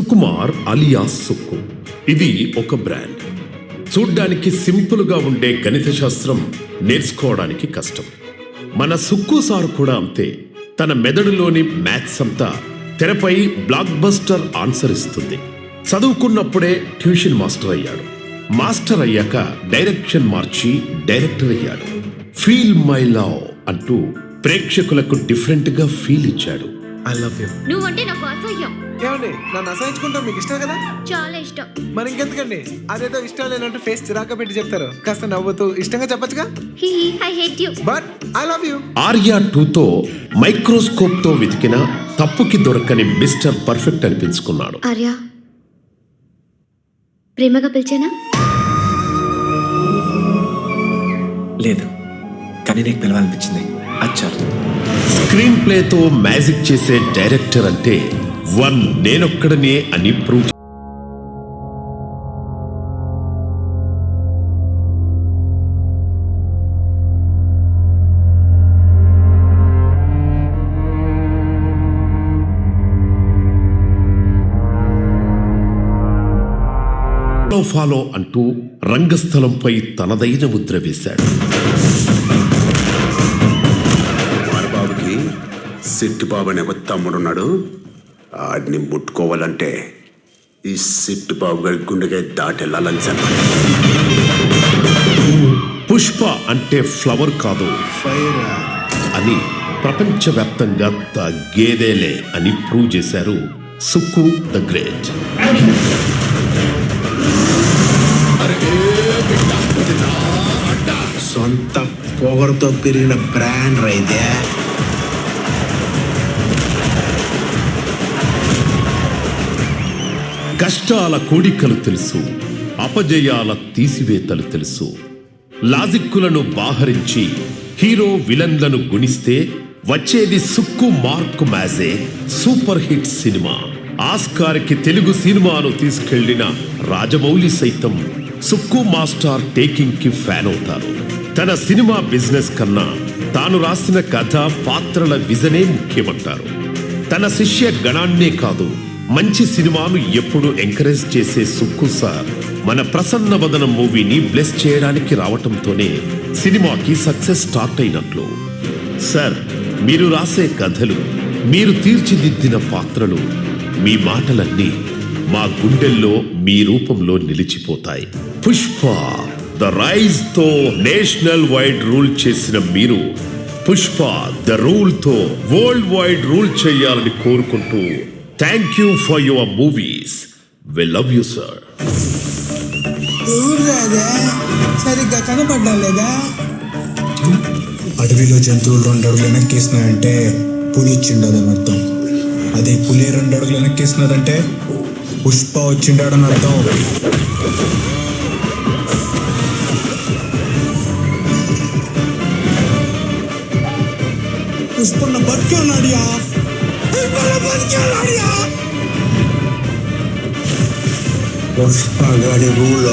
Sukumar alias Sukku. ఇది ఒక brand. చూడ్డానికి సింపుల్గా ఉండే గణిత శాస్త్రం నేర్చుకోవడానికి కష్టం. మన సుక్కు సార్ కూడా అంతే. తన మెదడులోని మ్యాథ్స్ అంతా తెరపై బ్లాక్ బస్టర్ ఆన్సర్ ఇస్తుంది. చదువుకున్నప్పుడే ట్యూషన్ మాస్టర్ అయ్యాడు. మాస్టర్ అయ్యాక డైరెక్షన్ మార్చి డైరెక్టర్ అయ్యాడు. ఫీల్ మై లవ్ అంటూ ప్రేక్షకులకు డిఫరెంట్గా ఫీల్ ఇచ్చాడు. ఐ లవ్ యూ నువ్వంటే నాకు అసహ్యం. ఏమండి నన్ను అసహించుకుంటాం మీకు ఇష్టం కదా? చాలా ఇష్టం. మరి ఇంకెందుకండి? అదేదో ఇష్టం లేనట్టు ఫేస్ చిరాక పెట్టి చెప్తారు. కాస్త నవ్వుతూ ఇష్టంగా చెప్పొచ్చుగా? He I hate you but I love you Arya టూతో మైక్రోస్కోప్తో వెతికిన తప్పుకి దొరకని మిస్టర్ పర్ఫెక్ట్ అనిపించుకున్నాడు. ఆర్య ప్రేమగా పిలిచానా? లేదు. కానీ నీకు పిలవాలనిపించింది. అచ్చారు. స్క్రీన్ ప్లేతో మ్యాజిక్ చేసే డైరెక్టర్ అంటే వన్ నేనొక్కడనే అని ప్రూవ్ ఫాలో ఫాలో అంటూ రంగస్థలంపై తనదైన ముద్ర వేశాడు. సిట్టు బాబు అనే ఒక తమ్ముడున్నాడు ఆడిని ముట్టుకోవాలంటే ఈ సిట్టు బాబు గారి గుండెగా దాటి వెళ్ళాలని చెప్పాలి పుష్ప అంటే ఫ్లవర్ కాదు. అని ప్రపంచవ్యాప్తంగా తగ్గేదేలే అని ప్రూవ్ చేశారు సుక్కు ద గ్రేట్. సొంత పొగరుతో పెరిగిన బ్రాండ్ రైతే కష్టాల కోడికలు తెలుసు అపజయాల తీసివేతలు తెలుసు. లాజిక్కులను బాహరించి హీరో విలన్లను గుణిస్తే వచ్చేది సుక్కు మార్క్ మ్యాజే సూపర్ హిట్ సినిమా. ఆస్కార్కి తెలుగు సినిమాను తీసుకెళ్ళిన రాజమౌళి సైతం సుక్కు మాస్టర్ టేకింగ్కి ఫ్యాన్ అవుతారు తన సినిమా బిజినెస్ కన్నా తాను రాసిన కథ పాత్రల విజనే ముఖ్యమంటారు. తన శిష్య గణాన్నే కాదు మంచి సినిమాను ఎప్పుడు ఎంకరేజ్ చేసే సుక్కు సార్ మన ప్రసన్న వదనం మూవీని బ్లెస్ చేయడానికి రావటంతోనే సినిమాకి సక్సెస్ స్టార్ట్ అయినట్లు. సార్ మీరు రాసే కథలు మీరు తీర్చిదిద్దిన పాత్రలు మీ మాటలన్నీ మా గుండెల్లో మీ రూపంలో నిలిచిపోతాయి. పుష్ప ద రైజ్తో నేషనల్ వైడ్ రూల్ చేసిన మీరు పుష్ప ద రూల్తో వరల్డ్ వైడ్ రూల్ చేయాలని కోరుకుంటూ thank you for your movies we love you sir సరిగ్గా కనపడ్డా లేదా? అడవిలో జంతువులు రెండు అడుగులు వెనక్కేసినాయంటే పులి ఇచ్చిండదని అర్థం అదే పులి రెండు అడుగులు వెనక్కేసినదంటే పుష్ప వచ్చిండాడని అర్థం పుష్పన్న బతికే ఉన్నాడియా బతికే ఉన్నాడియా పుష్ప గాడి రూల్